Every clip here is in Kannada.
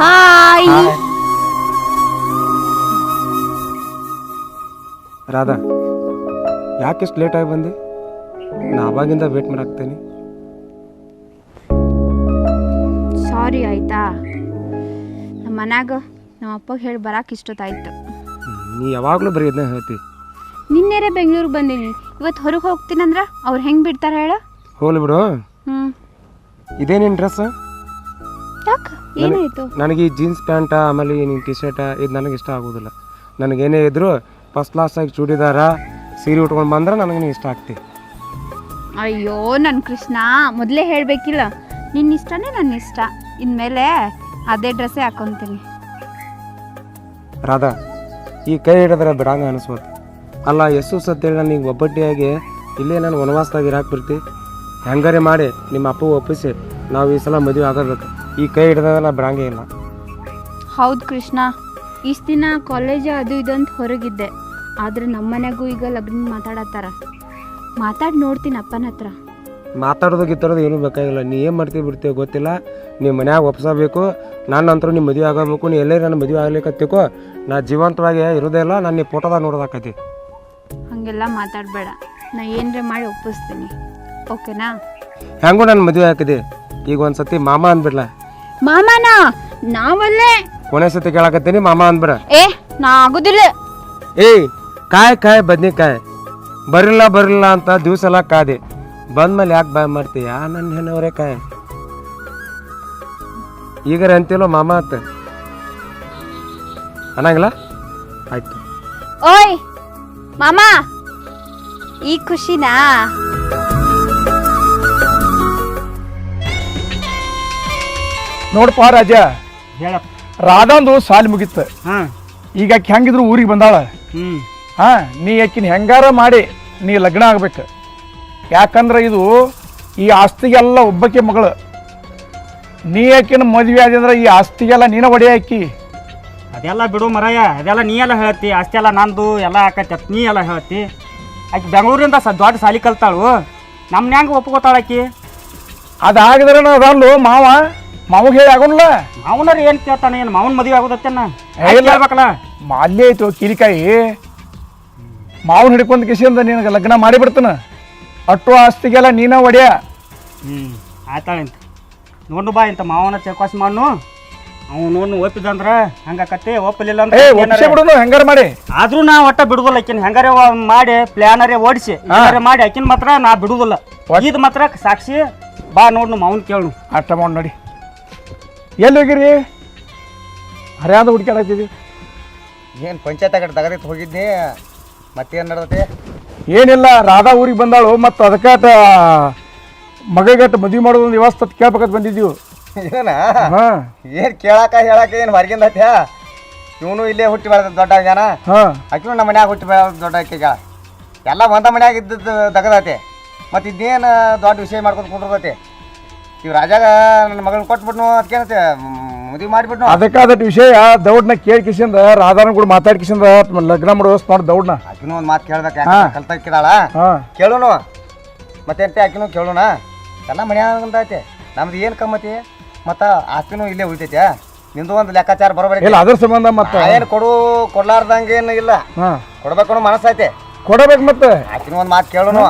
ಹಾಯ್ ರಾಧಾ ಯಾಕೆ ಇಷ್ಟು ಲೇಟಾಗಿ ಬಂದೆ? ನಾ ಅವಾಗಿಂದ ವೇಟ್ ಮಾಡಾಕ್ತೇನೆ. ಸಾರಿ ಆಯ್ತಾ? ನಮ್ಮ ಮನ್ಯಾಗ ನಮ್ಮ ಅಪ್ಪಗೆ ಹೇಳಿ ಬರಾಕ್ ಇಷ್ಟೊತ್ತಾಯ್ತು. ನೀ ಯಾವಾಗಲೂ ಬರೀ ಇದನ್ನ ಹೇಳ್ತಿ. ನಿನ್ನೆರೆ ಬೆಂಗಳೂರಿಗೆ ಬಂದೀನಿ. ಇವತ್ತು ಹೊರಗೆ ಹೋಗ್ತೀನಂದ್ರ ಅವ್ರು ಹೆಂಗೆ ಬಿಡ್ತಾರೆ ಹೇಳ? ಹೋಗ್ಲಿ ಬಿಡು. ಹ್ಞೂ ಇದೇನೇನು ಡ್ರೆಸ್ ಯಾಕೆ? ಏನಾಯ್ತು? ನನಗೆ ಈ ಜೀನ್ಸ್ ಪ್ಯಾಂಟ ಆಮೇಲೆ ಈ ನಿನ್ನ ಟಿ ಶರ್ಟ ಇದು ನನಗೆ ಇಷ್ಟ ಆಗೋದಿಲ್ಲ. ನನಗೇನೇ ಇದ್ರು ಫಸ್ಟ್ ಕ್ಲಾಸಾಗಿ ಚೂಡಿದಾರ ಸೀರೆ ಉಟ್ಕೊಂಡು ಬಂದ್ರೆ ನನಗೆ ಇಷ್ಟ ಆಗ್ತಿ. ಅಯ್ಯೋ ನನ್ನ ಕೃಷ್ಣ ಮೊದಲೇ ಹೇಳಬೇಕಿಲ್ಲ. ನಿನ್ ಇಷ್ಟನೇ ನನ್ನ ಇಷ್ಟ. ಇನ್ಮೇಲೆ ಅದೇ ಡ್ರೆಸ್ಸೇ ಹಾಕೊಂತೀನಿ. ರಾಧಾ ಈ ಕೈ ಹಿಡಿದ್ರೆ ಬಿಡಂಗ ಅನಿಸ್ಬೋದು. ಅಲ್ಲ ಎಷ್ಟು ಸತ್ತೇಳಿ ನಾನು ಈಗ ಒಬ್ಬಟ್ಟಿಯಾಗಿ ಇಲ್ಲೇ ನಾನು ವನವಾಸದಾಗ ಇರಾಕ್ ಬರ್ತಿ. ಹೆಂಗಾರೆ ಮಾಡಿ ನಿಮ್ಮ ಅಪ್ಪ ಒಪ್ಪಿಸಿ ನಾವು ಈ ಸಲ ಮದುವೆ ಆಗೋಬೇಕು. ಈ ಕೈ ಹಿಡ್ದಲ್ಲ ಬ್ರಾಂಗೆ ಬಿಡಂಗೇ ಇಲ್ಲ. ಹೌದು ಕೃಷ್ಣ. ಇಷ್ಟು ದಿನ ಕಾಲೇಜ್ ಅದು ಇದು ಅಂತ ಹೊರಗಿದ್ದೆ. ಆದ್ರೆ ನಮ್ಮ ಮನೆಗೂ ಈಗ ಲಗ್ನ ಮಾತಾಡತ್ತಾರ. ಮಾತಾಡಿ ನೋಡ್ತೀನಿ ಅಪ್ಪನ ಹತ್ರ. ಮಾತಾಡೋದು ಗಿತ್ತರೋದು ಏನು ಬೇಕಾಗಿಲ್ಲ. ನೀ ಏನು ಮಾಡ್ತೀವಿ ಬಿಡ್ತೀವಿ ಗೊತ್ತಿಲ್ಲ. ನಿಮ್ಮ ಮನ್ಯಾಗ ಒಪ್ಸಬೇಕು. ನಾನು ನಂತರ ನಿಮ್ಮ ಮದುವೆ ಆಗಬೇಕು. ನೀ ಎಲ್ಲೇ ನನ್ನ ಮದುವೆ ಆಗ್ಲಿಕ್ಕತ್ತಿಕೋ ನಾ ಜೀವಂತವಾಗಿ ಇರೋದೇ ಇಲ್ಲ. ನಾನು ನೀ ಫೋಟೋದಾಗ ನೋಡೋದಾಕತಿ ಹಾಗೆಲ್ಲ ಮಾತಾಡಬೇಡ. ನಾ ಏನ್ರೇ ಮಾಡಿ ಒಪ್ಪಿಸ್ತೀನಿ. ಓಕೆನಾ? ಹೆಂಗೂ ನನ್ನ ಮದುವೆ ಹಾಕಿದೆ. ಈಗ ಒಂದು ಸತಿ ಮಾಮ ಅಂದ್ಬಿಡ್ಲ? ಮಾಮನ ನಾವಲ್ಲೇ. ಕೊನೆ ಸತಿ ಕೇಳಕತ್ತೀನಿ ಮಾಮ ಅಂದ್ಬಿಡ. ಏ ನಾ ಆಗುದಿಲ್ಲ. ಏಯ್ ಕಾಯ್ ಕಾಯ್ ಬದ್ನಿಕಾಯ್ ಬರಿಲ್ಲ ಬರಲ್ಲ ಅಂತ ದಿವಸ ಎಲ್ಲ ಕಾದೆ. ಬಂದ್ಮೇಲೆ ಯಾಕೆ ಬಾಯ್ ಮಾಡ್ತೀಯ? ನನ್ನ ಹೆಣ್ಣವರೇ ಕಾಯ್. ಈಗರ ಅಂತಿಲ್ಲೋ ಮಾಮ ಅಂತ. ಅನ್ನಂಗಿಲ್ಲ? ಆಯ್ತು. ಓಯ್ ಮಾಮ ಈ ಖುಷಿನಾ? ನೋಡಪ್ಪ ರಾಜ ಹೇಳಪ್ಪ ರಾಧಾಂದು ಸಾಲಿ ಮುಗಿತ್ತು ಹಾಂ. ಈಗ ಆಕಿ ಹೆಂಗಿದ್ರು ಊರಿಗೆ ಬಂದಾಳ. ಹ್ಞೂ ಹಾ ನೀ ಆಕಿನ ಹೆಂಗಾರ ಮಾಡಿ ನೀ ಲಗ್ನ ಆಗ್ಬೇಕು. ಯಾಕಂದ್ರೆ ಇದು ಈ ಆಸ್ತಿಗೆಲ್ಲ ಒಬ್ಬಕ್ಕೆ ಮಗಳು. ನೀ ಆಕಿನ ಮದುವೆ ಆದ್ರೆ ಈ ಆಸ್ತಿಗೆಲ್ಲ ನೀನ ಒಡೆಯ ಆಕಿ. ಅದೆಲ್ಲ ಬಿಡು ಮರಯ್ಯ ಅದೆಲ್ಲ ನೀ ಎಲ್ಲ ಹೇಳ್ತಿ ಆಸ್ತಿ ಎಲ್ಲ ನಂದು ಎಲ್ಲ ಆಕತಿ ಅತ್ ನೀ ಎಲ್ಲ ಹೇಳ್ತಿ. ಆಕಿ ಬೆಂಗಳೂರಿಂದ ಸ ದೊಡ್ಡ ಸಾಲಿ ಕಲ್ತಾಳು. ನಮ್ನ ಹೆಂಗೆ ಒಪ್ಕೋತಾಳ ಆಕಿ? ಅದಾಗದ್ರೆ ಅದಲ್ಲು ಮಾವ. ಮಾವಾಗ ಹೇಳಿ ಆಗೋಲ್ಲ ಮಾವನರ ಏನು ಕೇಳ್ತಾನೆ? ಏನು ಮಾವನ ಮದುವೆ ಆಗೋದತ್ತೇನ. ಹೇಳ್ಬೇಕಲ್ಲ? ಅಲ್ಲೇ ಐತು ಕಿರಿಕಾಯಿ? ಮಾವನ್ ಹಿಡ್ಕೊಂಡ್ ಕಿಸಿಂದ ನಿನಗೆ ಲಗ್ನ ಮಾಡಿಬಿಡ್ತಾನ ಅಟ್ಟು ಆಸ್ತಿಗೆಲ್ಲ ನೀನ ಒಡೆಯ. ಹ್ಞೂ ಆಯ್ತಾಳಂತ ನೋಡು ಬಾ ಇಂತ ಮಾವನ ಚೌಕಾಸಿ ಮಾಡು ಅವ್ ನೋಡ್ನು ಒಪ್ಪಿದಂದ್ರ ಹಂಗಾಕತಿ ಒಪ್ಪಲಿಲ್ಲ ಏ ಅಂದ್ರೆ ಬಿಡುನು ಹೆಂಗಾರ ಮಾಡಿ? ಆದ್ರೂ ನಾ ಒಟ್ಟ ಬಿಡುದಿಲ್ಲ ಆಕಿನ. ಹೆಂಗಾರೆ ವ- ಮಾಡಿ ಪ್ಲಾನರೇ ಓಡಿಸಿ ಹೆಂಗಾರೆ ಮಾಡಿ ಆಕಿನ ಮಾತ್ರ ನಾ ಬಿಡುದಿಲ್ಲ. ಇದ್ ಇದು ಮಾತ್ರ ಸಾಕ್ಷಿ. ಬಾ ನೋಡ್ನು ಮಾವನ್ ಕೇಳು ಅಷ್ಟ ಮಾಡಿ ನೋಡಿ. ಎಲ್ಲಿ ಹೋಗಿರಿ ಹರ್ಯಾದ ಹುಡುಕಾಡತ್ತಿದ್ವಿ ಏನು ಪಂಚಾಯತ್ ಕಡೆ ತಗದಿತ್ತು ಹೋಗಿದ್ನಿ ಮತ್ತೇನು ನಡ್ದತಿ? ಏನಿಲ್ಲ ರಾಧಾ ಊರಿಗೆ ಬಂದಾಳು ಮತ್ತು ಅದಕ್ಕೆ ಮಗಗಟ್ಟು ಮದುವೆ ಮಾಡೋದು ಒಂದು ವ್ಯವಸ್ಥೆ ಕೇಳ್ಬೇಕಂತ ಬಂದಿದ್ದೀವಿ. ಏನ ಹಾಂ. ಏನು ಕೇಳಾಕ ಹೇಳಾಕ ಏನು ಹೊರಗಿಂದ ಹತ್ಯ ಇವನು ಇಲ್ಲೇ ಹುಟ್ಟಿ ಬೆಳೆದ ದೊಡ್ಡ ಜನ ಹಾಂ. ಆಕಿನೂ ನಮ್ಮ ಮನ್ಯಾಗ ಹುಟ್ಟಿ ಬೆಳೆದ ದೊಡ್ಡ ಆಕಿಗ. ಎಲ್ಲ ಒಂದ ಮನ್ಯಾಗ ಇದ್ದದ್ದು ದಗದತಿ ಮತ್ತು ಇದೇನು ದೊಡ್ಡ ವಿಷಯ ಮಾಡ್ಕೊಂಡು ಕುಂಡ್ರದತಿ ಇವ್ ರಾಜಾಗ ನನ್ನ ಮಗಳನ್ನ ಕೊಟ್ಬಿಟ್ನು ಅದಕ್ಕೇನತ್ತೆ ಮದುವೆ ಮಾಡಿಬಿಟ್ನು? ಅದಕ್ಕಾದ ವಿಷಯ ದೌಡ್ನ ಕೇಳಿ ಕಿಸಿಂದ ರಾಧಾನ ಕೂಡ ಮಾತಾಡಿ ಕಿಸಿಂದ ಲಗ್ನ ಮಾಡೋ ಮಾಡ್ ದೌಡ್ನ. ಆಕಿನೂ ಒಂದು ಮಾತು ಕೇಳ್ಬೇಕು ಕಲ್ತ ಕಲ್ತಾಕಿದಾಳ ಕೇಳೋಣ ಕೇಳುನು. ಮತ್ತೆ ಆಕಿನೂ ಕೇಳೋಣ ಎಲ್ಲ ಮನ್ಯಾಗ ಐತೆ. ನಮ್ದು ಏನು ಕಮ್ಮತಿ? ಮತ್ತು ಆಸ್ತಿನೂ ಇಲ್ಲೇ ಉಳಿತೈತೆ. ನಿಂದು ಒಂದು ಲೆಕ್ಕಾಚಾರ ಬರೋಬರಿ ಇಲ್ಲ ಅದ್ರ ಸಂಬಂಧ ಮತ್ತೆ? ಏನು ಕೊಡು ಕೊಡ್ಲಾರ್ದಂಗೇನು ಇಲ್ಲ. ಹಾಂ. ಕೊಡ್ಬೇಕು ಮನಸ್ಸೈತೆ. ಕೊಡಬೇಕು ಮತ್ತೆ? ಆಕಿನ ಒಂದು ಮಾತು ಕೇಳೋನು.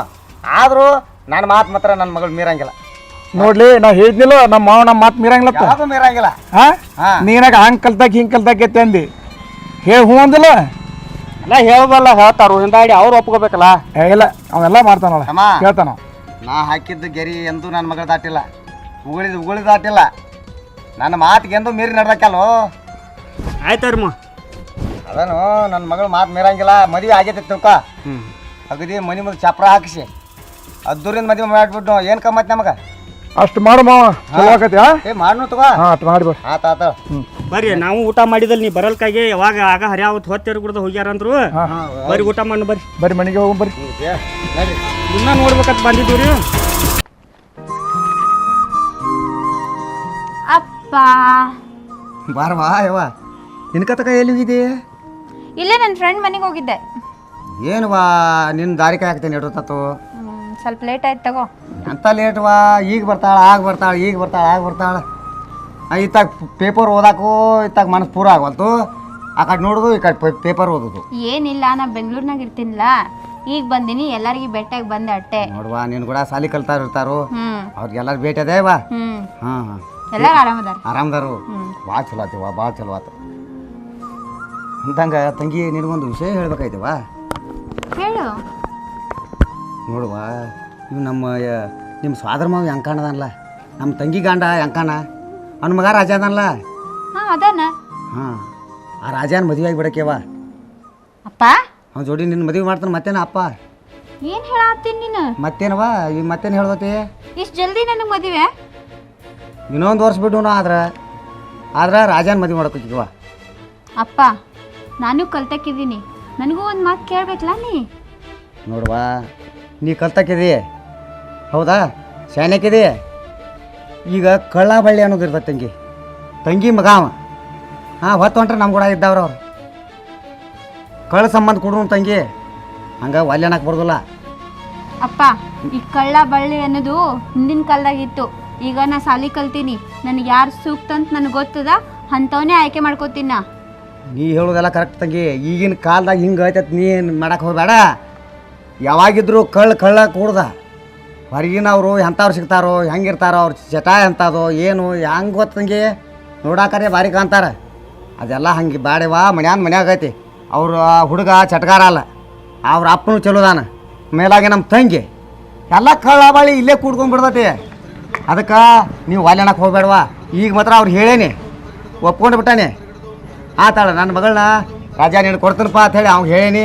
ಆದರೂ ನನ್ನ ಮಾತು ಮಾತ್ರ ನನ್ನ ಮಗಳು ಮೀರಂಗಿಲ್ಲ. ನೋಡ್ಲಿ ನಾ ಹೇಳಿದ್ನಿಲ್ಲ ನಮ್ಮ ಮಾವ ನಮ್ಮ ಮಾತು ಮೀರಂಗಿಲ್ಲತ್ತ ಯಾವುದು ಮೀರಂಗಿಲ್ಲ? ಹಾ? ಹಾ. ನೀನಾಗ ಹಂಗೆ ಕಲ್ತಾಕ ಹಿಂಗೆ ಕಲ್ತಾಕೈತೆ ಅಂದಿ. ಹೇಳಿ ಹ್ಞೂ ಅಂದಿಲ್ಲ? ನಾ ಹೇಳೋದಲ್ಲ ಹೇಳ್ತಾರು ಹಿಂದಾಡಿ ಅವ್ರು ಒಪ್ಕೋಬೇಕಲ್ಲ? ಏ, ಇಲ್ಲ ಅವೆಲ್ಲ ಮಾಡ್ತಾನಲ್ಲ ಅಮ್ಮ. ಕೇಳ್ತಾನ ನಾ ಹಾಕಿದ್ದು ಗೆರಿ ಎಂದು ನನ್ನ ಮಗಳು ದಾಟಿಲ್ಲ. ಉಗುಳಿದ ಉಗುಳಿದ ದಾಟಿಲ್ಲ. ನನ್ನ ಮಾತಿಗೆ ಎಂದೂ ಮೀರಿ ನಡ್ದಕ್ಕಲ್ಲೋ ಆಯ್ತಾರಮ್ಮ ಅದನು ನನ್ನ ಮಗಳು ಮಾತು ಮೀರಂಗಿಲ್ಲ ಮದುವೆ ಆಗೈತೆ ತಿಳ್ಕೊ. ಅಗದಿ ಮನೆ ಮುಂದೆ ಚಪ್ರ ಹಾಕಿಸಿ. ಅದ್ದೂರಿಂದ ಮದುವೆ ಮಾಡಿಬಿಟ್ಟು ಏನು ಕಮ್ಮತ್ ನಮಗೆ? ಅಷ್ಟು ಮಾಡು ಮಾವ ಚಲೋ ಆಕತಿ ಹಾ ಏ ಮಾಡ್ನು ತಗೋ. ಹಾಂ ಅಷ್ಟು ಮಾಡಿಬಿಡು ಆತ ಆತ. ಬರ್ರಿ ನಾವು ಊಟ ಮಾಡಿದಲ್ಲಿ ನೀ ಬರಲ್ಕಾಗಿ ಯಾವಾಗ ಆಗ ಹರ್ಯಾವತ್ ಹೊತ್ತೇರು ಕುಡ್ದು ಹೋಗ್ಯಾರಂದ್ರು ಬರ್ರಿ ಊಟ ಮಾಡಿ ಬರ್ರಿ. ಬರ್ರಿ ಮನೆಗೆ ಹೋಗಿ ಬರ್ರಿ. ಇನ್ನ ನೋಡ್ಬೇಕಂತ ಬಂದಿದ್ದೀವಿ ರೀ. ಅಪ್ಪ. ಬಾರವಾ ಯವ್ವ. ನಿನ್ಕತಕ ಎಲ್ಲಿ ಹೋಗಿದ್ದಿ? ಇಲ್ಲೇ ನನ್ನ ಫ್ರೆಂಡ್ ಮನೆಗೆ ಹೋಗಿದ್ದೆ. ಏನು ವಾ ನಿನ್ನ ದಾರಿ ಹಾಕ್ತೇನೆ ಹ್ಮ್, ಸ್ವಲ್ಪ ಲೇಟ್ ಆಯ್ತು ತಗೋ. ಅಂತ ಲೇಟ್ ವಾ? ಈಗ ಬರ್ತಾಳ ಆಗ ಬರ್ತಾಳ ಈಗ ಬರ್ತಾಳ ಆಗ ಬರ್ತಾಳ. ಇತ್ತಾಗ ಪೇಪರ್ ಓದಾಕು ಇತ್ತಾಗ ಮನಸ್ಸು ಪೂರ ಆಗವಲ್ತು. ಆ ಕಡೆ ನೋಡೋದು ಈ ಕಡೆ ಪೇಪರ್ ಓದೋದು. ಏನಿಲ್ಲ ನಾ ಬೆಂಗಳೂರಿನಾಗ ಇರ್ತೀನಿಲ್ಲ ಈಗ ಬಂದಿನಿ ಎಲ್ಲರಿಗೂ ಬೆಟ್ಟಾಗಿ ಬಂದೆ ಅಟ್ಟೆ. ನೋಡುವ ನೀನು ಕೂಡ ಸಾಲಿ ಕಲ್ತಾ ಇರ್ತಾರು. ಹ್ಮ್. ಅವ್ರಿಗೆಲ್ಲರೂ ಭೇಟಿ ಅದೇ ವಾ ಹ್ಮ್. ಹಾಂ ಹಾಂ. ಎಲ್ಲಾರು ಆರಾಮದಾರ. ಭಾಳ ಚಲೋ ಆತಿವ ಭಾಳ ಚಲೋ ಆತು. ಅಂತಂಗ ತಂಗಿ ನಿನಗೊಂದು ವಿಷಯ ಹೇಳ್ಬೇಕಾಯ್ತವಾ? ಹೇಳು. ನೋಡುವ. ಇವು ನಮ್ಮ ನಿಮ್ಮ ಸ್ವಾದರ ಮಾವ ಕಾಣದಲ್ಲ ನಮ್ಮ ತಂಗಿ ಗಂಡ ಕಾಣ ಅವ್ನ ಮಗ ರಾಜ ಅದಲ್ಲ ಹಾ ಅದಾನ. ಹಾಂ ಆ ರಾಜನ ಮದುವೆ ಆಗಿಬಿಡಕ್ಕೆವ ಅಪ್ಪ? ಅವ್ನ ಜೋಡಿ ನಿನ್ನ ಮದುವೆ ಮಾಡ್ತಾನೆ ಮತ್ತೇನ ಅಪ್ಪ? ಏನ್ ಹೇಳತ್ತೀನಿ ನೀನು? ಮತ್ತೇನವ ಈಗ ಮತ್ತೇನು ಹೇಳ್ದತಿ ಇಷ್ಟು ಜಲ್ದಿ ನನಗೆ ಮದುವೆ? ಇನ್ನೊಂದು ವರ್ಷ ಬಿಟ್ಟು ಆದ್ರೆ ಆದ್ರೆ ರಾಜನ ಮದುವೆ ಮಾಡ್ಕೊತಿದ್ವ ಅಪ್ಪ ನಾನು ಕಲ್ತಕ್ಕಿದ್ದೀನಿ. ನನಗೂ ಒಂದು ಮಾತು ಕೇಳ್ಬೇಕಲ್ಲ ನೀ? ನೋಡುವ ನೀ ಕಲ್ತಕ್ಕಿದಿ ಹೌದಾ? ಶಾನ್ಯಕ್ಕಿದಿ ಈಗ ಕಳ್ಳ ಬಳ್ಳಿ ಅನ್ನೋದು ಇರ್ತದೆ ತಂಗಿ. ತಂಗಿ ಮಗ ಅವ. ಹಾಂ ಹೊತ್ತು ಹೊಂಟ್ರೆ ನಮ್ಮ ಕೂಡ ಇದ್ದವ್ರು ಅವ್ರು. ಕಳ್ಳ ಸಂಬಂಧ ಕೊಡ್ರು ತಂಗಿ. ಹಂಗೆ ಒಲ್ಲೆನಕ್ಕೆ ಬರೋದಿಲ್ಲ. ಅಪ್ಪ ಈ ಕಳ್ಳ ಬಳ್ಳಿ ಅನ್ನೋದು ಹಿಂದಿನ ಕಾಲದಾಗಿತ್ತು. ಈಗ ನಾ ಸಾಲಿ ಕಲ್ತೀನಿ. ನನಗೆ ಯಾರು ಸೂಕ್ತ ಅಂತ ನನಗೆ ಗೊತ್ತದ ಅಂಥವನ್ನೇ ಆಯ್ಕೆ ಮಾಡ್ಕೋತೀನಿ ನಾ. ನೀ ಹೇಳೋದೆಲ್ಲ ಕರೆಕ್ಟ್ ತಂಗಿ. ಈಗಿನ ಕಾಲ್ದಾಗ ಹಿಂಗೆ ಐತತ್ ನೀ ಮಾಡಕ್ಕೆ ಹೋಗಬೇಡ. ಯಾವಾಗಿದ್ರು ಕಳ್ಳ ಕಳ್ಳ ಕೂಡ್ದ. ಹೊರಗಿನವರು ಎಂಥವ್ರು ಸಿಗ್ತಾರೋ, ಹೆಂಗಿರ್ತಾರೋ, ಅವ್ರ ಚಟ ಎಂಥದೋ ಏನು, ಹೆಂಗೆ ಗೊತ್ತಂಗೆ ತಂಗಿ ನೋಡಾಕರೆ ಭಾರಿ ಕಾಣ್ತಾರ. ಅದೆಲ್ಲ ಹಂಗೆ ಬ್ಯಾಡವಾ ಮನ್ಯಾನ ಮನ್ಯಾಗ ಐತಿ. ಅವ್ರ ಹುಡುಗ ಚಟಗಾರ ಅಲ್ಲ. ಅವ್ರ ಅಪ್ಪನು ಚಲೋದಾನ. ಮೇಲಾಗೆ ನಮ್ಮ ತಂಗಿ. ಎಲ್ಲ ಕಳ್ಳ ಬಾಳಿ ಇಲ್ಲೇ ಕೂಡ್ಕೊಂಡ್ಬಿಡ್ತೈತಿ ಅದಕ್ಕೆ ನೀವು ವಾಲ್ಯಣಕ್ಕೆ ಹೋಗ್ಬೇಡವಾ. ಈಗ ಮಾತ್ರ ಅವ್ರು ಹೇಳೇನಿ. ಒಪ್ಕೊಂಡು ಬಿಟ್ಟಾನೆ. ಆತಾಳ ನನ್ನ ಮಗಳನ್ನ ರಾಜ ನೀನು ಕೊಡ್ತೀನಪ್ಪ ಅಂತ ಹೇಳಿ ಅವ್ನು ಹೇಳೇನಿ.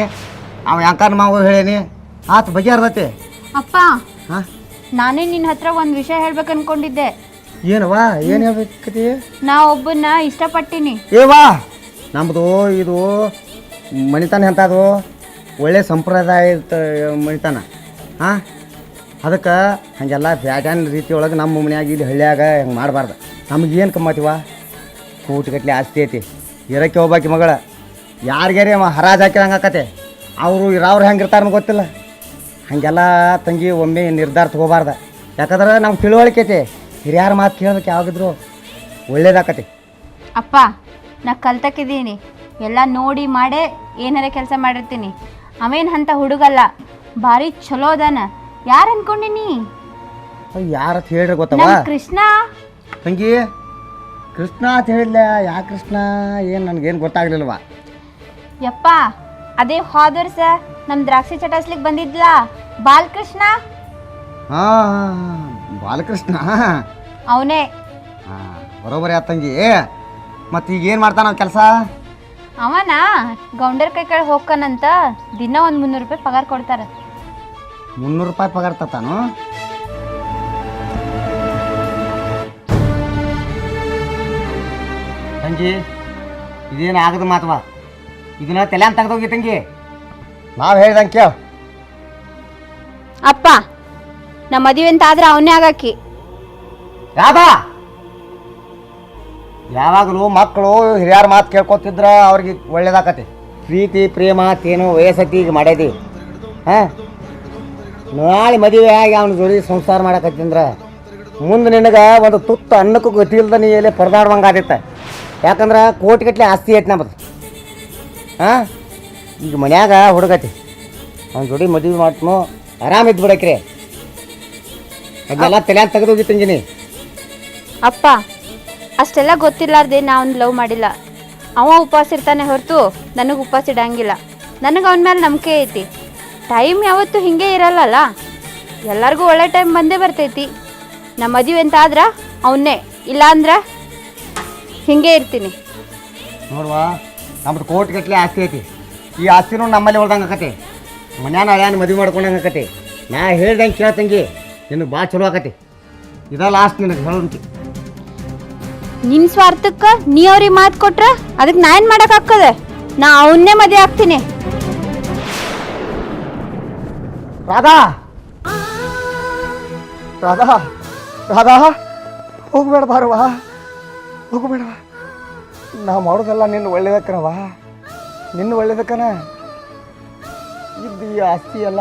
ಅವ್ನು ಯಾಕನ್ ಮಾವು ಹೇಳೀನಿ. ಆತ ಬಗೆಹರ್ದತಿ ಅಪ್ಪ. ಹಾಂ? ನಾನೇ ನಿನ್ನ ಹತ್ರ ಒಂದು ವಿಷಯ ಹೇಳ್ಬೇಕು ಅನ್ಕೊಂಡಿದ್ದೆ. ಏನವಾ ಏನು ಹೇಳ್ಬೇಕತಿ ನಾ ಒಬ್ಬನ್ನ ಇಷ್ಟಪಟ್ಟಿನಿ. ಏವಾ ನಮ್ಮದು ಇದು ಮಣಿತನ ಎಂಥದು ಒಳ್ಳೆ ಸಂಪ್ರದಾಯ ಮಣಿತನ. ಹಾಂ? ಅದಕ್ಕೆ ಹಾಗೆಲ್ಲ ಬ್ಯಾಟ್ಯಾನ್ ರೀತಿ ಒಳಗೆ ನಮ್ಮ ಮನ್ಯಾಗ ಇಲ್ಲಿ ಹಳ್ಳಿಯಾಗ ಹಿಂಗೆ ಮಾಡಬಾರ್ದು. ನಮಗೇನು ಕಮ್ಮತಿವ ಕೂಟಗಟ್ಲೆ ಆಸ್ತಿ ಐತಿ. ಇರಕ್ಕೆ ಹೋಗ್ಬಾಕಿ ಮಗಳ. ಯಾರಿಗಾರಿ ಹರಾಜ್ ಅವರು ಆಕತೆ ಅವರು ಇರೋರು ಹೆಂಗಿರ್ತಾರ ಗೊತ್ತಿಲ್ಲ. ಹಾಗೆಲ್ಲ ತಂಗಿ ಒಮ್ಮೆ ನಿರ್ಧಾರ ತಗೋಬಾರ್ದ. ಯಾಕಂದ್ರೆ ನಮ್ಗೆ ತಿಳುವಳಿಕೆ ಐತಿ. ಹಿರಿಯರ ಮಾತು ಕೇಳ್ಬೇಕು ಯಾವಾಗಿದ್ರು ಒಳ್ಳೇದಾಕತಿ. ಅಪ್ಪ ನಾ ಕಲ್ತಕ್ಕಿದ್ದೀನಿ. ಎಲ್ಲ ನೋಡಿ ಮಾಡೇ ಏನಾರ ಕೆಲಸ ಮಾಡಿರ್ತೀನಿ. ಅವೇನು ಅಂತ ಹುಡುಗಲ್ಲ ಭಾರಿ ಚಲೋ ಅದಾನ. ಯಾರು ಅನ್ಕೊಂಡಿನಿ ಯಾರ ಹೇಳ್ರಿ ಗೊತ್ತವ? ಕೃಷ್ಣ. ತಂಗಿ ಕೃಷ್ಣ ಅಂತ ಹೇಳಿಲ್ಲ ಯಾ ಕೃಷ್ಣ? ಏನು ನನಗೇನು ಗೊತ್ತಾಗ್ಲಿಲ್ವ? ಯಪ್ಪ ಅದೇ ಹೋದ ಸರ್ ನಮ್ಮ ದ್ರಾಕ್ಷಿ ಚಟಾಸ್ಲಿಕ್ ಬಂದಿದ್ಲ? ಬಾಲಕೃಷ್ಣ? ಹಾ ಬಾಲಕೃಷ್ಣ. ಅವನೇ. ಹಾ ಬರೋಬರಿ ಆತ್ ತಂಗಿ. ಮತ್ತು ಈಗ ಏನು ಮಾಡ್ತಾನ ಕೆಲಸ? ಅವನ ಗೌಂಡರ್ ಕೈ ಕೆಳಗೆ ಹೋಗ್ಕನಂತ ದಿನ ಒಂದು ಮುನ್ನೂರು ರೂಪಾಯಿ ಪಗಾರ ಕೊಡ್ತಾರ. ಮುನ್ನೂರು ರೂಪಾಯಿ ಪಗಾರ ತತ್ತಾನು? ತಂಗಿ ಇದೇನು ಆಗದ ಮಾತವ? ಇದನ್ನ ತಲೆ ಅಂತ ತೆಗೆದೋಗಿ ತಂಗಿ. ನಾವು ಹೇಳ್ದಂಗೆ ಕೇಳ. ಅಪ್ಪ ನಮ್ಮ ಮದುವೆ ಅಂತ ಆದ್ರೆ ಅವನೇ ಆಗಾಕಿ ಯಾವ್ದಾ ಯಾವಾಗಲೂ ಮಕ್ಕಳು ಹಿರಿಯರ ಮಾತು ಕೇಳ್ಕೊತಿದ್ರ ಅವ್ರಿಗೆ ಒಳ್ಳೇದಾಕತಿ. ಪ್ರೀತಿ ಪ್ರೇಮ ತೇನು ವಯಸ್ಸತಿ ಈಗ ಮಾಡ್ಯದಿ ಹಾಂ? ನಾಳೆ ಮದುವೆ ಆಗಿ ಅವನ ಜೋಡಿ ಸಂಸಾರ ಮಾಡಕತ್ತಿಂದ್ರ ಮುಂದೆ ನಿನಗೆ ಒಂದು ತುತ್ತ ಅನ್ನಕ್ಕೂ ಗತಿ ಇಲ್ದ ನೀ ಎಲ್ಲಿ ಪರದಾಡುವಂಗಾದಿತ್ತ ಯಾಕಂದ್ರೆ ಕೋಟಿಗಟ್ಟಲೆ ಆಸ್ತಿ ಐತೆ ನಮ್ಮದು ಹಾಂ ಈಗ ಮನ್ಯಾಗ ಹುಡುಗತಿ. ಅವ್ನ ಜೋಡಿ ಮದುವೆ ಮಾಡ್ತು ಆರಾಮ ಇದ್ದು ಬಿಡಕ್ರಿ. ಅದನ್ನೆಲ್ಲ ತಲೆ ತೆಗೆದೋಗಿ ತಂಜಿನಿ ಅಪ್ಪ ಅಷ್ಟೆಲ್ಲ ಗೊತ್ತಿಲ್ಲಾರ್ದೆ ನಾ ಅವ್ನು ಲವ್ ಮಾಡಿಲ್ಲ. ಅವ ಉಪವಾಸ ಇರ್ತಾನೆ ಹೊರತು ನನಗೆ ಉಪವಾಸ ಇಡಂಗಿಲ್ಲ. ನನಗೆ ಅವನ ಮೇಲೆ ನಂಬಿಕೆ ಐತಿ. ಟೈಮ್ ಯಾವತ್ತೂ ಹಿಂಗೆ ಇರಲ್ಲಲ್ಲ? ಎಲ್ಲರಿಗೂ ಒಳ್ಳೆ ಟೈಮ್ ಬಂದೇ ಬರ್ತೈತಿ. ನಮ್ಮ ಮದುವೆ ಅಂತ ಆದ್ರೆ ಅವನ್ನೇ ಇಲ್ಲ ಅಂದ್ರೆ ಹಿಂಗೆ ಇರ್ತೀನಿ. ನೋಡುವ ನಮ್ದು ಕೋಟ್ ಗಟ್ಟಲೆ ಆಸ್ತಿ ಐತಿ. ಈ ಆಸ್ತಿನೂ ನಮ್ಮಲ್ಲಿ ಉಳ್ದಂಗೆ ಆಕತಿ. ಮನ್ಯಾನ ಹಳ್ಯಾನ ಮದುವೆ ಮಾಡ್ಕೊಂಡಂಗೆ ಆಕತಿ. ನಾ ಹೇಳ್ದಂಗೆ ಕೇಳ್ತಂಗಿ ನಿನಗೆ ಭಾಳ ಚಲೋ ಆಕತಿ. ಇದ ಲಾಸ್ಟ್ ನಿನಗೆ ಹೇಳಂತಿ. ನಿನ್ನ ಸ್ವಾರ್ಥಕ್ಕೆ ನೀ ಅವ್ರಿಗೆ ಮಾತು ಕೊಟ್ರ ಅದಕ್ಕೆ ನಾ ಏನು ಮಾಡೋಕ್ಕಾಗ್ತದೆ ನಾ ಅವನ್ನೇ ಮದುವೆ ಆಗ್ತೀನಿ. ರಾಧಾ! ರಾಧಾ! ರಾಧಾ! ಹೋಗ್ಬೇಡ ಬಾರವಾ ಹೋಗ್ಬೇಡವ ನಾವು ಮಾಡೋದೆಲ್ಲ ನಿನ್ನ ಒಳ್ಳೇದಕ್ಕನವ? ನಿನ್ನ ಒಳ್ಳೇದಕ್ಕನ? ಇದ್ದು ಈ ಆಸ್ತಿ ಎಲ್ಲ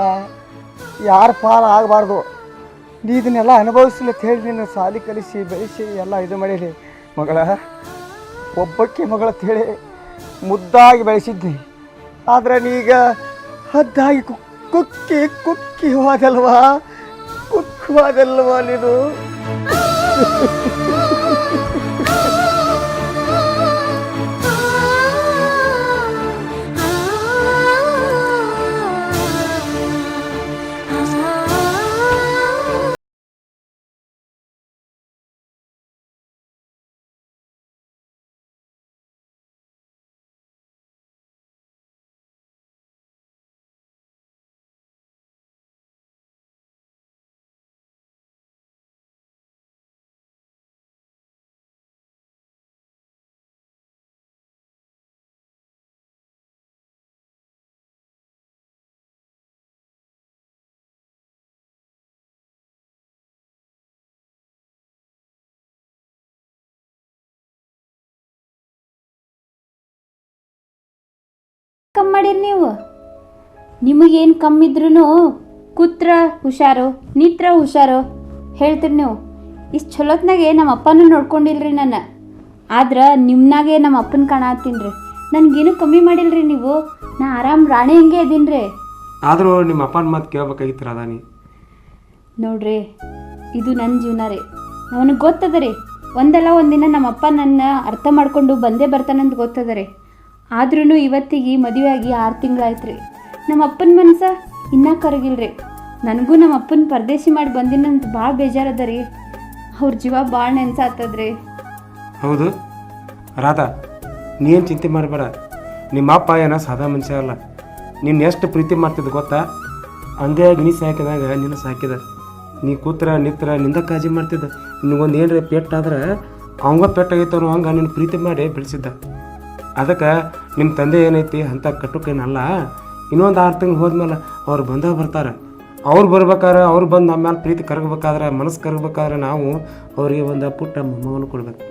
ಯಾರ ಪಾಲು ಆಗಬಾರ್ದು. ನೀ ಇದನ್ನೆಲ್ಲ ಅನುಭವಿಸ್ಲಿ ಅಂತ ಹೇಳಿ ನಿನ್ನ ಸಾಲಿ ಕಲಿಸಿ, ಬೆಳೆಸಿ, ಎಲ್ಲ ಇದು ಮಾಡಿರಿ ಮಗಳ, ಒಬ್ಬಕ್ಕೆ ಮಗಳ ಹೇಳಿ ಮುದ್ದಾಗಿ ಬೆಳೆಸಿದ್ದೆ. ಆದ್ರೆ ನೀಗ ಹದ್ದಾಗಿ ಕುಕ್ಕಿ ಕುಕ್ಕಿ ಹೋದಲ್ವಾ ಕುಕ್ಕಿ ಹೋದಲ್ವಾ ನೀನು? ಕಮ್ಮಿ ಮಾಡಿರಿ ನೀವು? ನಿಮಗೇನು ಕಮ್ಮಿದ್ರೂ ಕೂತ್ರ ಹುಷಾರು ನಿತ್ರ ಹುಷಾರು ಹೇಳ್ತೀರಿ ನೀವು. ಇಷ್ಟು ಚಲೋತ್ನಾಗೆ ನಮ್ಮ ಅಪ್ಪನೂ ನೋಡ್ಕೊಂಡಿಲ್ರಿ ನಾನು ಆದ್ರೆ ನಿಮ್ನಾಗೆ ನಮ್ಮ ಅಪ್ಪನ ಕಾಣತ್ತೀನಿ ರೀ ನನಗೇನು ಕಮ್ಮಿ ಮಾಡಿಲ್ರಿ ನೀವು. ನಾ ಆರಾಮ್ ರಾಣಿ ಹಿಂಗೆ ಇದೀನಿ ರೀ ಆದರೂ ನಿಮ್ಮ ಅಪ್ಪನ ಮಾತು ಕೇಳ್ಬೇಕಾಗಿತ್ತು ರಾಧಾನಿ. ನೋಡ್ರಿ ಇದು ನನ್ನ ಜೀವನ ರೀ. ಅವನಿಗೆ ಗೊತ್ತದ ರೀ. ಒಂದಲ್ಲ ಒಂದಿನ ನಮ್ಮ ಅಪ್ಪ ನನ್ನ ಅರ್ಥ ಮಾಡ್ಕೊಂಡು ಬಂದೇ ಬರ್ತಾನಂತ ಗೊತ್ತದ ರೀ. ಆದ್ರೂ ಇವತ್ತಿಗೆ ಮದುವೆ ಆಗಿ ಆರು ತಿಂಗಳಾಯ್ತು ರೀ ನಮ್ಮ ಅಪ್ಪನ ಮನಸ ಇನ್ನೂ ಕರಗಿಲ್ರಿ. ನನಗೂ ನಮ್ಮ ಅಪ್ಪನ ಪರದೇಶಿ ಮಾಡಿ ಬಂದಿನಂತ ಭಾಳ ಬೇಜಾರದ ರೀ ಅವ್ರ ಜೀವ ಭಾಳ ನೆನ್ಸಾತದ್ರಿ. ಹೌದು. ರಾಧಾ, ನೀನು ಚಿಂತೆ ಮಾಡಬೇಡ. ನಿಮ್ಮ ಅಪ್ಪ ಏನೋ ಸಾದಾ ಮನುಷ್ಯ ಅಲ್ಲ. ನಿನ್ನ ಎಷ್ಟು ಪ್ರೀತಿ ಮಾಡ್ತಿದ್ದ ಗೊತ್ತಾ? ಹಂಗೆ ನೀ ಸಾಕಿದಾಗ ನಿನ್ನ ಸಾಕಿದ ನೀ ಕೂತ್ರ, ನಿತ್ರ, ನಿಂದ ಕಾಜಿ ಮಾಡ್ತಿದ್ದ. ನಿನಗೊಂದು ಏನರ ಪೆಟ್ಟಾದ್ರೆ? ಅವಂಗ ಪೆಟ್ಟಾಗೈತವನು ಹಂಗೆ ನಿನ್ನ ಪ್ರೀತಿ ಮಾಡಿ ಬೆಳೆಸಿದ್ದ. ಅದಕ್ಕೆ ನಿಮ್ಮ ತಂದೆ ಏನೈತಿ ಅಂಥ ಕಟ್ಟುಕೇನಲ್ಲ ಇನ್ನೊಂದು ಆರು ತಿಂಗ್ಳು ಹೋದ್ಮೇಲೆ ಅವ್ರು ಬಂದೇ ಬರ್ತಾರೆ. ಅವ್ರು ಬರ್ಬೇಕಾದ್ರೆ ಅವ್ರು ಬಂದು ನಮ್ಮ ಮೇಲೆ ಪ್ರೀತಿ ಕರಗಬೇಕಾದ್ರೆ ಮನಸ್ಸು ಕರಗಬೇಕಾದ್ರೆ ನಾವು ಅವರಿಗೆ ಒಂದು ಪುಟ್ಟ ಮೊಮ್ಮಗನ ಕೊಡ್ಬೇಕು.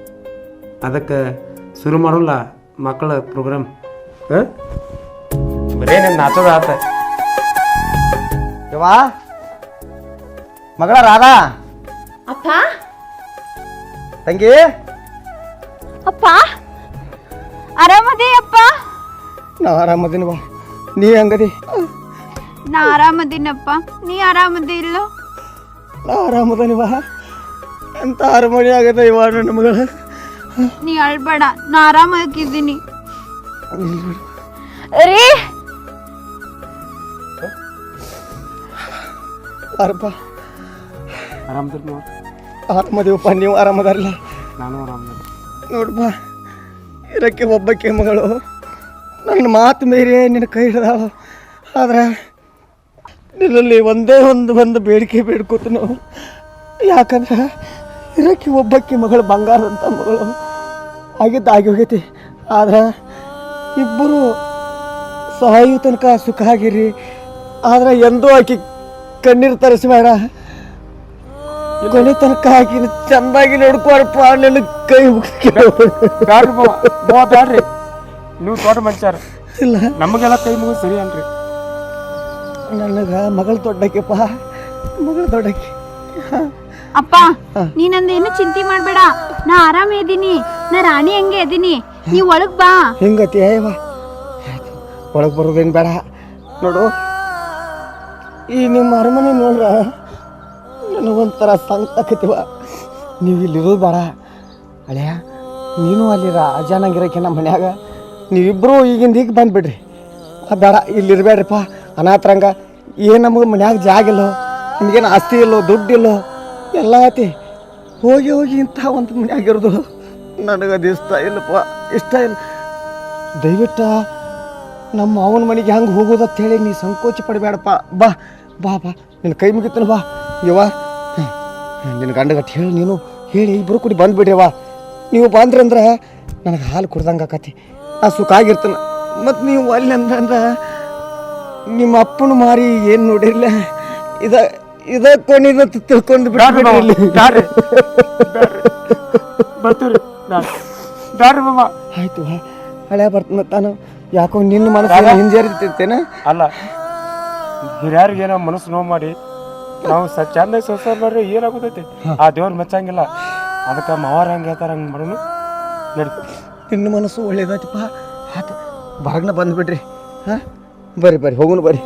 ಅದಕ್ಕೆ ಶುರು ಮಾಡೋಲ್ಲ ಮಕ್ಕಳ ಪ್ರೋಗ್ರಾಮ್ ಹಾಂ? ಬರೇ ನನ್ನ ನಾಚೋದ ಆತ. ಯವ್ವ? ಮಗಳ ರಾಧಾ? ಅಪ್ಪ? ತಂಗಿ? ಅಪ್ಪ? ಆರಾಮದಿ ಅಪ್ಪ? ನಾ ಆರಾಮದಿನ ಬಾ ನೀ ಹಂಗದಿ? ನಾ ಆರಾಮದಿನಪ್ಪ. ನೀ ಆರಾಮದಿ ಇಲ್ಲ? ನಾ ಆರಾಮದನಿ ಬಾ ಎಂತ ಅರಮನೆ ಆಗದ ಇವ ನನ್ನ ಮಗಳ ನೀ ಅಳ್ಬೇಡ ನಾ ಆರಾಮಾಗಿದ್ದೀನಿ. ರೀ! ಆರಪ್ಪ ಆರಾಮದಿರಿ ನೋಡಿ ಆರಾಮದಿವಪ್ಪ ನೀವು ಆರಾಮದಾರಲ್ಲ ನಾನು ಆರಾಮದ ನೋಡಪ್ಪ ಇರಕ್ಕೆ ಒಬ್ಬಕ್ಕೆ ಮಗಳು. ನನ್ನ ಮಾತು ಮೇರೆ ನಿನ್ನ ಕೈ ಹಿಡಿದಾಳು. ಆದರೆ ನಿನ್ನಲ್ಲಿ ಒಂದೇ ಒಂದು ಒಂದು ಬೇಡಿಕೆ ಬೇಡ್ಕೋತನು ಯಾಕಂದ್ರೆ ಇರಕ್ಕೆ ಒಬ್ಬಕ್ಕೆ ಮಗಳು ಬಂಗಾರದಂಥ ಮಗಳು ಆಗಿದ್ದು ಆಗಿ ಹೋಗೈತಿ. ಆದ್ರೆ ಇಬ್ಬರು ಸಾಯೋ ತನಕ ಸುಖ ಆಗಿರಿ ಆದ್ರೆ ಎಂದೂ ಆಕಿ ಕಣ್ಣೀರು ತರಿಸಬೇಡ. ಕೊನೆ ತನಕ ಆಕಿನ ಚಂದಾಗಿ ನೋಡ್ಕೊಳಪ್ಪ ನನ್ನ ಕೈ ಬ್ಯಾಡ್ರಿ ಬ್ಯಾಡ್ರಿ. ನೀವು ದೊಡ್ಡ ಮನುಷ್ಯರ. ಇಲ್ಲ. ನಮಗೆಲ್ಲ ಕೈ ಮುಗಿದು ಸರಿ ಅನ್ರಿ ನನಗ ಮಗಳು ದೊಡ್ಡಕ್ಕೆಪ್ಪ. ಮಗಳ ದೊಡ್ಡಕ್ಕೆ. ಅಪ್ಪ ನೀನಂದೇನು ಚಿಂತೆ ಮಾಡಬೇಡ. ನಾ ಆರಾಮ ಇದೀನಿ ನಾ ರಾಣಿ ಹಂಗೆ ಇದೀನಿ ನೀ ಒಳಗ್ ಬಾ. ಹೆಂಗತಿ ಅಯ್ಯವ ಒಳಗೆ ಬರೋದೇನು ಬೇಡ. ನೋಡು. ಈ ನಿಮ್ಮ ಅರಮನೆ ನೋಡ್ರ ನನಗೊಂಥರ ಸಂಕತಿವ ನೀವು ಇಲ್ಲಿರೋದು ಬೇಡ. ಅಳಿಯ ನೀನು ಅಲ್ಲಿ ರಾಜನಾಗಿರಕ್ಕೆ ನಮ್ಮ ಮನ್ಯಾಗ ನೀವಿಬ್ಬರು ಈಗಿಂದ ಈಗ ಬಂದುಬಿಡ್ರಿ. ಬೇಡ ಇಲ್ಲಿರಬೇಡ್ರಿಪ್ಪ ಅನಾಥರಂಗ, ಏನು ನಮಗೆ ಮನ್ಯಾಗ ಜಾಗ ಇಲ್ಲೋ, ನಿಮಗೇನು ಆಸ್ತಿ ಇಲ್ಲೋ, ದುಡ್ಡು ಇಲ್ಲೋ, ಎಲ್ಲ ಆತಿ. ಹೋಗಿ ಹೋಗಿ ಇಂಥ ಒಂದು ಮನ್ಯಾಗ ನನಗೆ ನನಗದು ಇಷ್ಟ ಇಲ್ಲಪ್ಪ, ಇಷ್ಟ ಇಲ್ಲ. ದಯವಿಟ್ಟು, ನಮ್ಮ ಅವನ ಮನೆಗೆ ಹೆಂಗೆ ಹೋಗೋದಂತೇಳಿ ನೀ ಸಂಕೋಚ ಪಡಬೇಡಪ್ಪ. ಬಾ ಬಾ ಬಾ. ನಿನ್ನ ಕೈ ಮುಗಿತನ ಬಾ. ಯವ್ವ. ನಿನ್ನ ಗಂಡಗಟ್ಟು ಹೇಳಿ ನೀನು, ಹೇಳಿ ಇಬ್ಬರು ಕೂಡಿ ಬಂದುಬಿಡ್ರಿವ ನೀವು ಬಂದ್ರಂದ್ರೆ ನನಗೆ ಹಾಲು ಕುಡ್ದಂಗೆ ಆಕತಿ. ಆ ಸುಖ ಆಗಿರ್ತಾನೆ. ಮತ್ತು ನೀವು ಅಲ್ಲಿ ಅಂದ್ರೆ ನಿಮ್ಮ ಅಪ್ಪನ ಮಾರಿ ಏನು ನೋಡಿರ್ಲ? ಇದ ಇದ ಕೊನಿದ ತಿಳ್ಕೊಂಡು ಬಿಡ್ರಿ ಬರ್ತೀವ್ರಿ ಬ್ಯಾಡ್ರಿ. ಆಯ್ತು ಹಳೆ ಬರ್ತಾನ ತಾನು ಯಾಕೋ ನಿನ್ನ ಮನಸ್ಸು ಹಿಂಜರಿತಿರ್ತೇನೆ ಅಲ್ಲ ಹಿರಿಯರಿಗೆ ಏನೋ ಮನಸ್ಸು ನೋವು ಮಾಡಿ ನಾವು ಸ ಚಂದ ಸಂಸಾರ ಮಾಡ್ರಿ ಏನಾಗುತ್ತೈತಿ? ಆ ದೇವ್ರು ಮೆಚ್ಚಂಗಿಲ್ಲ. ಅದಕ್ಕೆ ಮಾವಾರ ಹಂಗೆ ಹೇಳ್ತಾರೆ ಹಂಗೆ ಮಾಡೋಣ ನಡಿ. ನಿನ್ನ ಮನಸ್ಸು ಒಳ್ಳೇದಾಯ್ತಪ್ಪ. ಆಯ್ತು ಬರಗ್ನ ಬಂದುಬಿಡ್ರಿ. ಹಾಂ? ಬರ್ರಿ ಬರ್ರಿ ಹೋಗೋಣ ಬರ್ರಿ.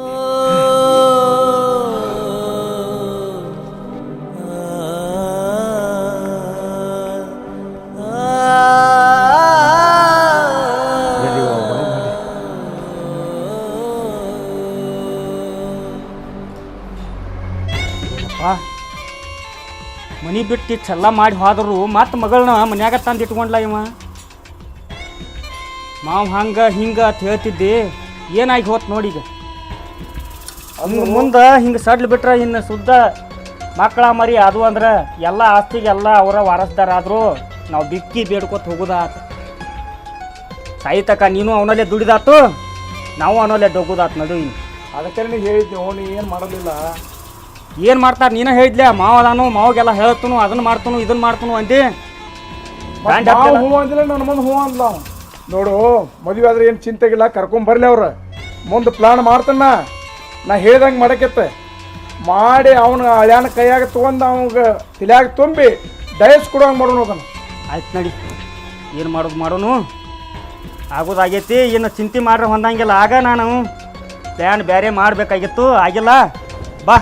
ಬಿಟ್ಟು ಇಷ್ಟೆಲ್ಲ ಮಾಡಿ ಹೋದ್ರು ಮತ್ತೆ ಮಗಳನ್ನ ಮನ್ಯಾಗ ತಂದು ಇಟ್ಕೊಂಡ್ಲ ಇವ. ಮಾವು ಹಂಗ ಹಿಂಗ ಅಂತ ಹೇಳ್ತಿದ್ದೆ ಏನಾಗಿ ಹೋತ್ ನೋಡಿ ಈಗ. ಅನ್ನು ಮುಂದೆ ಹಿಂಗೆ ಸಡ್ಲು ಬಿಟ್ರೆ ಇನ್ನು ಶುದ್ಧ ಮಕ್ಕಳ ಮರಿ ಅದು ಅಂದ್ರೆ ಎಲ್ಲ ಆಸ್ತಿಗೆಲ್ಲ ಅವರ ವಾರಸ್ದಾರ ಆದರೂ ನಾವು ಬಿಕ್ಕಿ ಬೇಡ್ಕೊತ ಹೋಗುದಾತ ಸಾಯಿತಕ್ಕ ನೀನು ಅವನಲ್ಲೇ ದುಡಿದಾತು ನಾವು ಅವನಲ್ಲೇ ದೊಗ್ಗುದಾತ್ ನಡು. ಅದಕ್ಕೆ ಹೇಳಿದ್ದೆ ಅವನು ಏನು ಮಾಡೋದಿಲ್ಲ ಏನು ಮಾಡ್ತಾರೆ? ನೀನೇ ಹೇಳಿದ್ಲೆ ಮಾವ ಅದಾನು ಮಾವಗೆಲ್ಲ ಹೇಳ್ತನು ಅದನ್ನ ಮಾಡ್ತನು ಇದನ್ನ ಮಾಡ್ತನು ಅಂದಿ. ಬ್ಯಾಂಡ್ ನಾವು. ಹ್ಞೂ ಅಂದಿಲ್ಲ ನನ್ನ ಮುಂದೆ ಹೂವು ಅಂದ್ಲ. ನೋಡು ಮದುವೆ ಆದ್ರೆ ಏನು ಚಿಂತೆಗಿಲ್ಲ ಕರ್ಕೊಂಬರ್ಲಿ ಅವ್ರ. ಮುಂದೆ ಪ್ಲಾನ್ ಮಾಡ್ತಾನ ನಾ. ಹೇಳ್ದಂಗೆ ಮಾಡಕತ್ತೆ ಮಾಡಿ ಅವನ ಹಳ್ಯಾನ ಕೈಯಾಗ ತೊಗೊಂಡು ಅವಂಗ ತಲೆಯಾಗ ತುಂಬಿ ಡಯಸ್ ಕೊಡೋಂಗೆ ಮಾಡೋಣ ಅದನ್ನು ಆಯ್ತು ನಡಿ. ಏನು ಮಾಡೋದು ಮಾಡೋನು? ಆಗೋದಾಗೈತಿ ಇನ್ನು ಚಿಂತೆ ಮಾಡ್ರೆ ಹೊಂದಂಗಿಲ್ಲ. ಆಗ ನಾನು ಪ್ಲ್ಯಾನ್ ಬೇರೆ ಮಾಡಬೇಕಾಗಿತ್ತು. ಆಗಿಲ್ಲ? ಬಾ.